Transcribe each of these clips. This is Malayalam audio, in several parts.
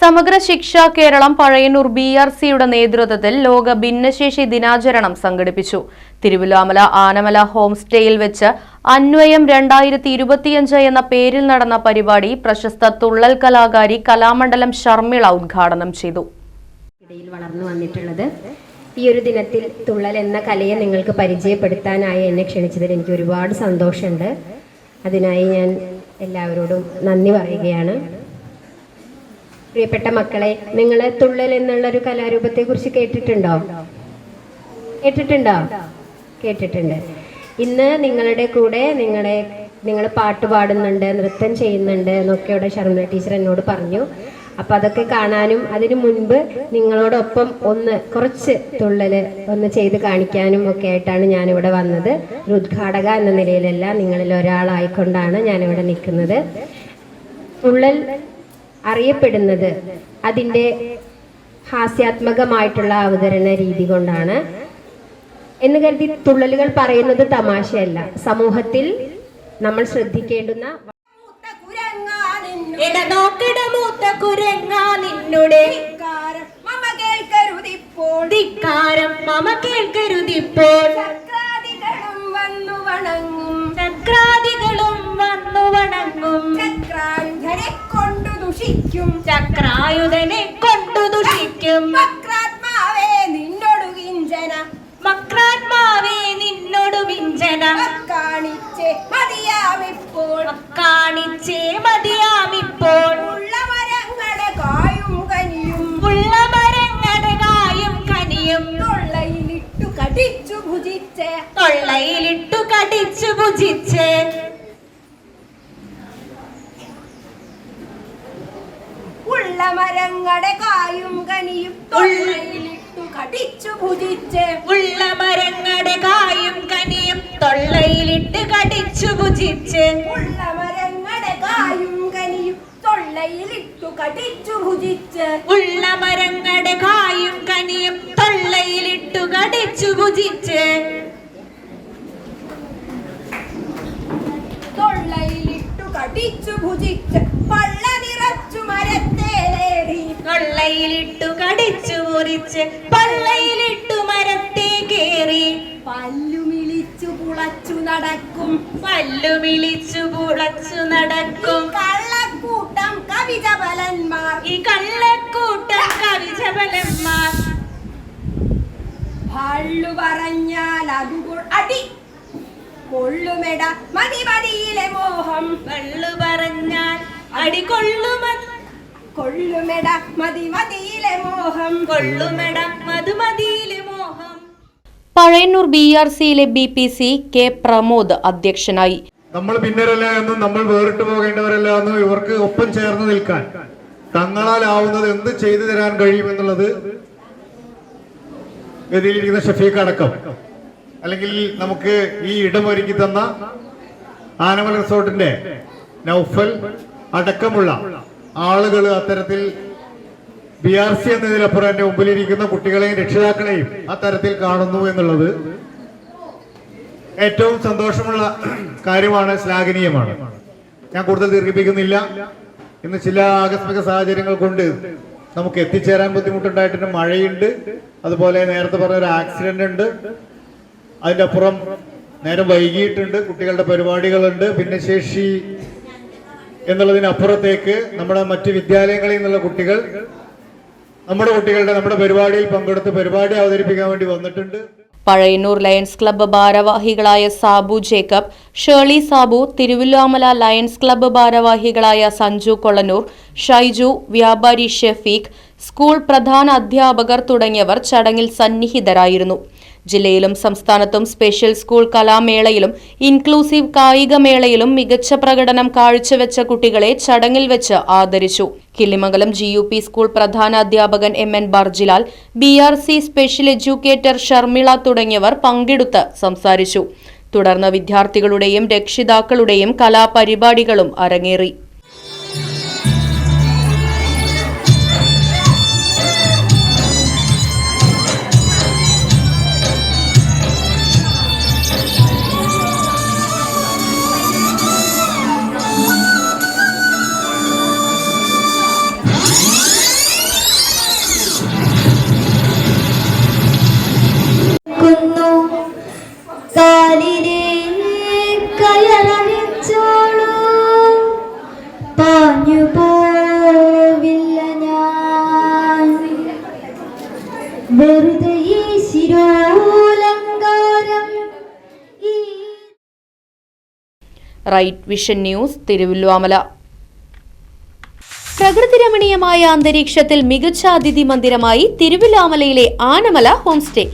Samagra Shiksha Keralam Pazhayannur B R സിയുടെ നേതൃത്വത്തിൽ ലോക ഭിന്നശേഷി ദിനാചരണം സംഘടിപ്പിച്ചു. തിരുവല്ലാമല ആനമല ഹോം സ്റ്റേയിൽ വെച്ച് അന്വയം രണ്ടായിരത്തി ഇരുപത്തിയഞ്ച് എന്ന പേരിൽ നടന്ന പരിപാടി പ്രശസ്ത തുള്ളൽ കലാകാരി കലാമണ്ഡലം ശർമിള ഉദ്ഘാടനം ചെയ്തു. വളർന്നു വന്നിട്ടുള്ളത് ഈ ഒരു ദിനത്തിൽ തുള്ളൽ എന്ന കലയെ നിങ്ങൾക്ക് പരിചയപ്പെടുത്താനായി എന്നെ ക്ഷണിച്ചതിൽ എനിക്ക് ഒരുപാട് സന്തോഷമുണ്ട്. അതിനായി ഞാൻ എല്ലാവരോടും നന്ദി പറയുകയാണ്. പ്രിയപ്പെട്ട മക്കളെ നിങ്ങൾ തുള്ളൽ എന്നുള്ള ഒരു കലാരൂപത്തെ കുറിച്ച് കേട്ടിട്ടുണ്ടോ? കേട്ടിട്ടുണ്ടോ? കേട്ടിട്ടുണ്ട്. ഇന്ന് നിങ്ങളുടെ കൂടെ നിങ്ങളെ നിങ്ങൾ പാട്ട് പാടുന്നുണ്ട് നൃത്തം ചെയ്യുന്നുണ്ട് എന്നൊക്കെ ഇവിടെ ശർമ്മ ടീച്ചർ എന്നോട് പറഞ്ഞു. അപ്പൊ അതൊക്കെ കാണാനും അതിനു മുൻപ് നിങ്ങളോടൊപ്പം ഒന്ന് കുറച്ച് തുള്ളൽ ഒന്ന് ചെയ്ത് കാണിക്കാനും ഒക്കെ ആയിട്ടാണ് ഞാനിവിടെ വന്നത്. ഒരു ഉദ്ഘാടക എന്ന നിലയിലല്ല നിങ്ങളിൽ ഒരാളായിക്കൊണ്ടാണ് ഞാനിവിടെ നിൽക്കുന്നത്. തുള്ളൽ അറിയപ്പെടുന്നത്. അതിന്റെ ഹാസ്യാത്മകമായിട്ടുള്ള അവതരണ രീതി കൊണ്ടാണ്. എന്ന് കരുതി തുള്ളലുകൾ പറയുന്നത് തമാശയല്ല. സമൂഹത്തിൽ നമ്മൾ ശ്രദ്ധിക്കേണ്ടുന്ന ഇടനോക്കിട മൂത്ത കുരങ്ങാ നിന്നുടെ. മമ കേൾക്കരുതിപ്പോൾ. ധിക്കാരം മമ കേൾക്കരുതിപ്പോൾ. വന്നു വണങ്ങും. ചക്രായുധനെ കൊണ്ടു ദുഷിക്കും. മക്രാത്മാവേ നിന്നോടു വിഞ്ചന. മക്രാത്മാവേ നിന്നോടു വിഞ്ചന. കാണിച്ചേ മതിയാമിപ്പോൾ കാണിച്ചേ മതിയാമിപ്പോൾ ഉള്ള മരങ്ങളെ കായും കനിയും. ഉള്ള മരങ്ങളുടെ കായും കനിയും. തൊള്ളയിലിട്ടു കടിച്ചു ഭുജിച്ച്. തൊള്ളയിലിട്ടു കടിച്ചു ഭുജിച്ച് ഉള്ള മരങ്ങളെ കായും കനിയും തൊള്ളയിലിട്ടു കടിച്ചു ഭുജിച്ച്. ഉള്ള മരങ്ങളുടെ കായും കനിയും തൊള്ളയിലിട്ട് കടിച്ചു ഭുജിച്ച്. ഉള്ള മരങ്ങളെ കായും കനിയും തൊള്ളയിലിട്ടു കടിച്ചു ഭുജിച്ച്. ഉള്ള മരങ്ങളുടെ കായും കനിയും തൊള്ളയിലിട്ടു കടിച്ചു ഭുജിച്ച്. തൊള്ളയിലിട്ടു കടിച്ചു ഭുജിച്ച്. പള്ള തൊള്ളയിലിട്ടു കടിച്ചു മുറിച്ച് പള്ളയിലിട്ടു മരത്തെ കേറി പല്ലുമിളിച്ചു പുളച്ചു നടക്കും. പല്ലുമിളിച്ചു പുളച്ചു നടക്കും. കള്ളക്കൂട്ടം കവിജബലന്മാർ. ഈ കള്ളക്കൂട്ടം കവിജബലന്മാർ. പള്ളു പറഞ്ഞാൽ അതുകൊ അടി കൊള്ളുമെട മതി മതിയിലെ മോഹം. പള്ളു പറഞ്ഞാൽ അടികൊള്ളുമ കൊള്ളുമെട മോഹം. കൊള്ളുമെട മധുമതിയിലെ മോഹം. പഴയന്നൂർ ബി ആർ സിയിലെ B P C K Pramod അധ്യക്ഷനായി. നമ്മൾ ഭിന്നരല്ല എന്നും നമ്മൾ വേറിട്ട് പോകേണ്ടവരല്ല എന്നും ഇവർക്ക് ഒപ്പം ചേർന്ന് നിൽക്കാൻ തങ്ങളാലാവുന്നത് എന്ത് ചെയ്തു തരാൻ കഴിയുമെന്നുള്ളത് ഗതിയിലിരിക്കുന്ന ഷഫീഖ് അടക്കം. അല്ലെങ്കിൽ നമുക്ക് ഈ ഇടം ഒരുക്കി തന്ന ആനമൽ റിസോർട്ടിന്റെ നൗഫൽ അടക്കമുള്ള ആളുകൾ അത്തരത്തിൽ ബി ആർ സി എന്നതിലപ്പുറം എന്റെ മുമ്പിലിരിക്കുന്ന കുട്ടികളെയും രക്ഷിതാക്കളെയും അത്തരത്തിൽ കാണുന്നു എന്നുള്ളത് ഏറ്റവും സന്തോഷമുള്ള കാര്യമാണ് ശ്ലാഘനീയമാണ്. ഞാൻ കൂടുതൽ ദീർഘിപ്പിക്കുന്നില്ല. ഇന്ന് ചില ആകസ്മിക സാഹചര്യങ്ങൾ കൊണ്ട് നമുക്ക് എത്തിച്ചേരാൻ ബുദ്ധിമുട്ടുണ്ടായിട്ടുണ്ട്. മഴയുണ്ട്. അതുപോലെ നേരത്തെ പറഞ്ഞ ഒരു ആക്സിഡന്റ് ഉണ്ട്. അതിന്റെ അപ്പുറം നേരം വൈകിയിട്ടുണ്ട്. കുട്ടികളുടെ പരിപാടികളുണ്ട്. ഭിന്നശേഷി എന്നുള്ളതിനപ്പുറത്തേക്ക് നമ്മുടെ മറ്റ് വിദ്യാലയങ്ങളിൽ നിന്നുള്ള കുട്ടികൾ നമ്മുടെ കുട്ടികളുടെ നമ്മുടെ പരിപാടിയിൽ പങ്കെടുത്ത് പരിപാടി അവതരിപ്പിക്കാൻ വേണ്ടി വന്നിട്ടുണ്ട്. പഴയന്നൂർ ലയൺസ് ക്ലബ്ബ് ഭാരവാഹികളായ സാബു ജേക്കബ് ഷേർലി സാബു തിരുവില്ലാമല ലയൺസ് ക്ലബ്ബ് ഭാരവാഹികളായ സഞ്ജു കൊളനൂർ ഷൈജു വ്യാപാരി ഷെഫീഖ് സ്കൂൾ പ്രധാന അധ്യാപകർ തുടങ്ങിയവർ ചടങ്ങിൽ സന്നിഹിതരായിരുന്നു. ജില്ലയിലും സംസ്ഥാനത്തും സ്പെഷ്യൽ സ്കൂൾ കലാമേളയിലും ഇൻക്ലൂസീവ് കായികമേളയിലും മികച്ച പ്രകടനം കാഴ്ചവെച്ച കുട്ടികളെ ചടങ്ങിൽ വെച്ച് ആദരിച്ചു. Killimangalam G U P school പ്രധാന അധ്യാപകൻ M N Barjilal B R C special educator Sharmila തുടങ്ങിയവർ പങ്കെടുത്ത് സംസാരിച്ചു. തുടർന്ന് വിദ്യാർത്ഥികളുടെയും രക്ഷിതാക്കളുടെയും കലാപരിപാടികളും അരങ്ങേറി. റൈറ്റ് വിഷൻ ന്യൂസ് തിരുവല്ലുവാമല പ്രകൃതി രമണീയമായ അന്തരീക്ഷത്തിൽ മികച്ച അതിഥി മന്ദിരമായി തിരുവില്ലാമലയിലെ ആനമല ഹോംസ്റ്റേ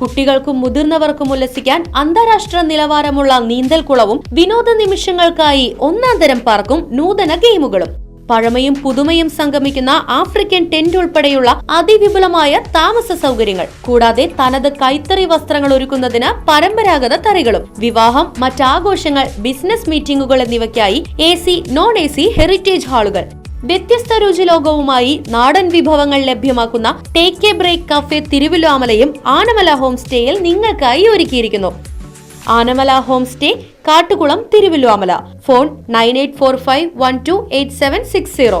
കുട്ടികൾക്കും മുതിർന്നവർക്കും ഉല്ലസിക്കാൻ അന്താരാഷ്ട്ര നിലവാരമുള്ള നീന്തൽക്കുളവും വിനോദ നിമിഷങ്ങൾക്കായി ഒന്നാം തരം പാർക്കും നൂതന ഗെയിമുകളും. പഴമയും പുതുമയും സംഗമിക്കുന്ന ആഫ്രിക്കൻ ടെന്റ് ഉൾപ്പെടെയുള്ള അതിവിപുലമായ താമസ സൗകര്യങ്ങൾ. കൂടാതെ തനത് കൈത്തറി വസ്ത്രങ്ങൾ ഒരുക്കുന്നതിന് പരമ്പരാഗത തറികളും വിവാഹം മറ്റാഘോഷങ്ങൾ ബിസിനസ് മീറ്റിംഗുകൾ എന്നിവയ്ക്കായി A C non A C heritage ഹാളുകൾ. വ്യത്യസ്ത രുചിലോകവുമായി നാടൻ വിഭവങ്ങൾ ലഭ്യമാക്കുന്ന ടേക്ക് എ ബ്രേക്ക് കഫേ തിരുവിലാമലയും ആനമല ഹോം സ്റ്റേയിൽ നിങ്ങൾക്കായി ഒരുക്കിയിരിക്കുന്നു. Anamala home stay Kattukulam Thiruvilwamala phone nine eight four five one two eight seven six zero.